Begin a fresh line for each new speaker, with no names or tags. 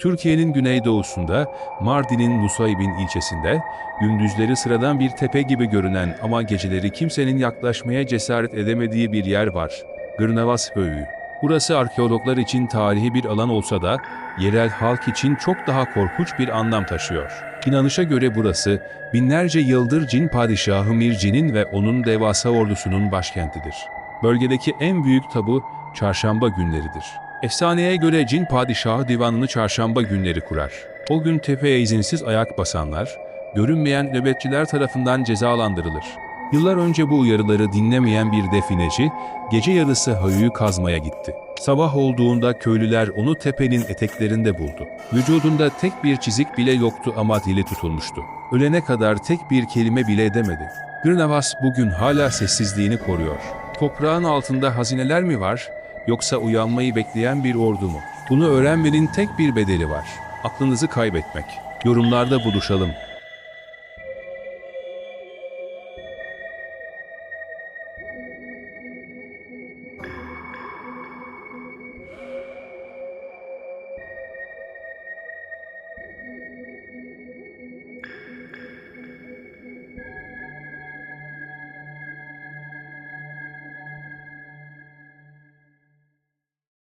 Türkiye'nin güneydoğusunda, Mardin'in Nusaybin ilçesinde, gündüzleri sıradan bir tepe gibi görünen ama geceleri kimsenin yaklaşmaya cesaret edemediği bir yer var. Gırnavas Höyü. Burası arkeologlar için tarihi bir alan olsa da, yerel halk için çok daha korkunç bir anlam taşıyor. İnanışa göre burası, binlerce yıldır cin padişahı Mircin'in ve onun devasa ordusunun başkentidir. Bölgedeki en büyük tabu, çarşamba günleridir. Efsaneye göre cin padişahı divanını çarşamba günleri kurar. O gün tepeye izinsiz ayak basanlar, görünmeyen nöbetçiler tarafından cezalandırılır. Yıllar önce bu uyarıları dinlemeyen bir defineci, gece yarısı hayıyı kazmaya gitti. Sabah olduğunda köylüler onu tepenin eteklerinde buldu. Vücudunda tek bir çizik bile yoktu ama dili tutulmuştu. Ölene kadar tek bir kelime bile edemedi. Gırnavas bugün hala sessizliğini koruyor. Toprağın altında hazineler mi var, yoksa uyanmayı bekleyen bir ordu mu? Bunu öğrenmenin tek bir bedeli var. Aklınızı kaybetmek. Yorumlarda buluşalım.